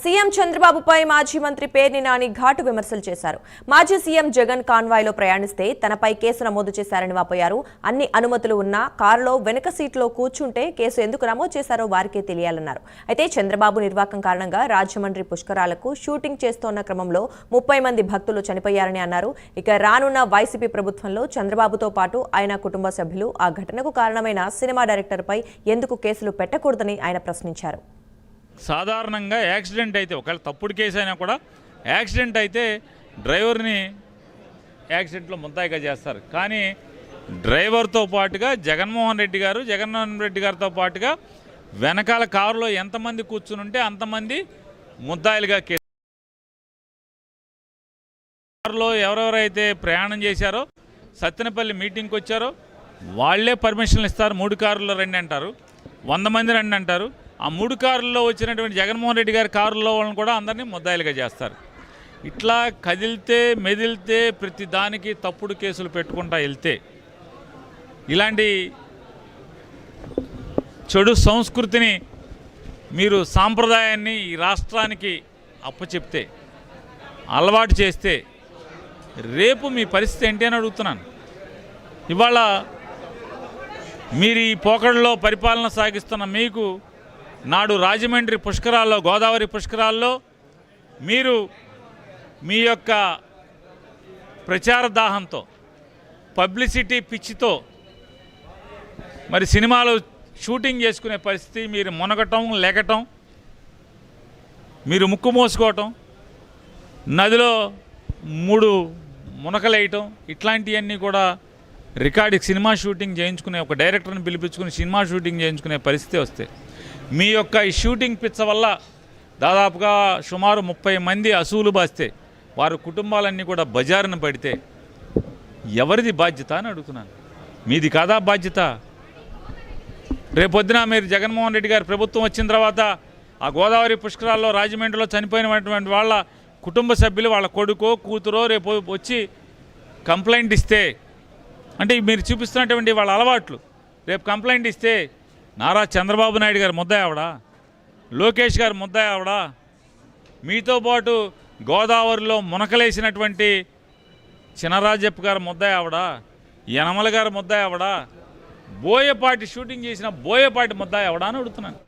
CM చంద్రబాబుపై మాజీ మంత్రి పేర్ని నాని ఘాటు విమర్శలు చేశారు. మాజీ సీఎం జగన్ కాన్వాయ్లో ప్రయాణిస్తే తనపై కేసు నమోదు చేశారని వాపోయారు. అన్ని అనుమతులు ఉన్నా కారులో వెనుక సీట్లో కూర్చుంటే కేసు ఎందుకు నమోదు చేశారో వారికే తెలియాలన్నారు. అయితే చంద్రబాబు నిర్వాకం కారణంగా రాజమండ్రి పుష్కరాలకు షూటింగ్ చేస్తోన్న క్రమంలో ముప్పై మంది భక్తులు చనిపోయారని అన్నారు. ఇక రానున్న వైసీపీ ప్రభుత్వంలో చంద్రబాబుతో పాటు ఆయన కుటుంబ సభ్యులు ఆ ఘటనకు కారణమైన సినిమా డైరెక్టర్పై ఎందుకు కేసులు పెట్టకూడదని ఆయన ప్రశ్నించారు. సాధారణంగా యాక్సిడెంట్ అయితే ఒకవేళ తప్పుడు కేసు అయినా కూడా యాక్సిడెంట్ అయితే డ్రైవర్ని యాక్సిడెంట్లో ముద్దాయిగా చేస్తారు. కానీ డ్రైవర్తో పాటుగా జగన్మోహన్ రెడ్డి గారు జగన్మోహన్ రెడ్డి గారితో పాటుగా వెనకాల కారులో ఎంతమంది కూర్చుని ఉంటే అంతమంది ముద్దాయిలుగా కేసు కారులో ఎవరెవరైతే ప్రయాణం చేశారో సత్తెనపల్లి మీటింగ్కి వచ్చారో వాళ్ళే పర్మిషన్లు ఇస్తారు. మూడు కార్లు రండి అంటారు వంద మంది రండి అంటారు ఆ మూడు కారుల్లో వచ్చినటువంటి జగన్మోహన్ రెడ్డి గారి కారులో వాళ్ళని కూడా అందరినీ ముద్దాయిలుగా చేస్తారు. ఇట్లా కదిలితే మెదిలితే ప్రతి దానికి తప్పుడు కేసులు పెట్టుకుంటా వెళ్తే ఇలాంటి చెడు సంస్కృతిని మీరు సాంప్రదాయాన్ని ఈ రాష్ట్రానికి అప్పచెప్తే అలవాటు చేస్తే రేపు మీ పరిస్థితి ఏంటి అని అడుగుతున్నాను. ఇవాళ మీరు ఈ పోకడలో పరిపాలన సాగిస్తున్న మీకు నాడు రాజమండ్రి పుష్కరాల్లో గోదావరి పుష్కరాల్లో మీరు మీ యొక్క ప్రచార దాహంతో పబ్లిసిటీ పిచ్చితో మరి సినిమాలు షూటింగ్ చేసుకునే పరిస్థితి మీరు మునగటం లెగటం మీరు ముక్కు మోసుకోవటం నదిలో మూడు మునకలేయటం ఇట్లాంటివన్నీ కూడా రికార్డు సినిమా షూటింగ్ చేయించుకునే ఒక డైరెక్టర్ని పిలిపించుకుని సినిమా షూటింగ్ చేయించుకునే పరిస్థితి వస్తే మీ యొక్క ఈ షూటింగ్ పిచ్చ వల్ల దాదాపుగా సుమారు ముప్పై మంది అసూలు బాస్తే వారి కుటుంబాలన్నీ కూడా బజారున పడితే ఎవరిది బాధ్యత అని అడుగుతున్నాను. మీది కాదా బాధ్యత? రేపొద్దున మీరు జగన్మోహన్ రెడ్డి గారి ప్రభుత్వం వచ్చిన తర్వాత ఆ గోదావరి పుష్కరాల్లో రాజమండ్రిలో చనిపోయినటువంటి వాళ్ళ కుటుంబ సభ్యులు వాళ్ళ కొడుకో కూతురో రేపు వచ్చి కంప్లైంట్ ఇస్తే అంటే మీరు చూపిస్తున్నటువంటి వాళ్ళ అలవాట్లు రేపు కంప్లైంట్ ఇస్తే నారా చంద్రబాబు నాయుడు గారు ముద్దాయి ఆవిడ లోకేష్ గారు ముద్దాయి ఆవిడ మీతో పాటు గోదావరిలో మునకలేసినటువంటి చినరాజప్ప గారు ముద్దాయి ఆవిడ యనమల గారు ముద్దాయి ఆవిడ బోయపాటి షూటింగ్ చేసిన బోయపాటి ముద్దాయి ఆవిడ అని అడుగుతున్నాను.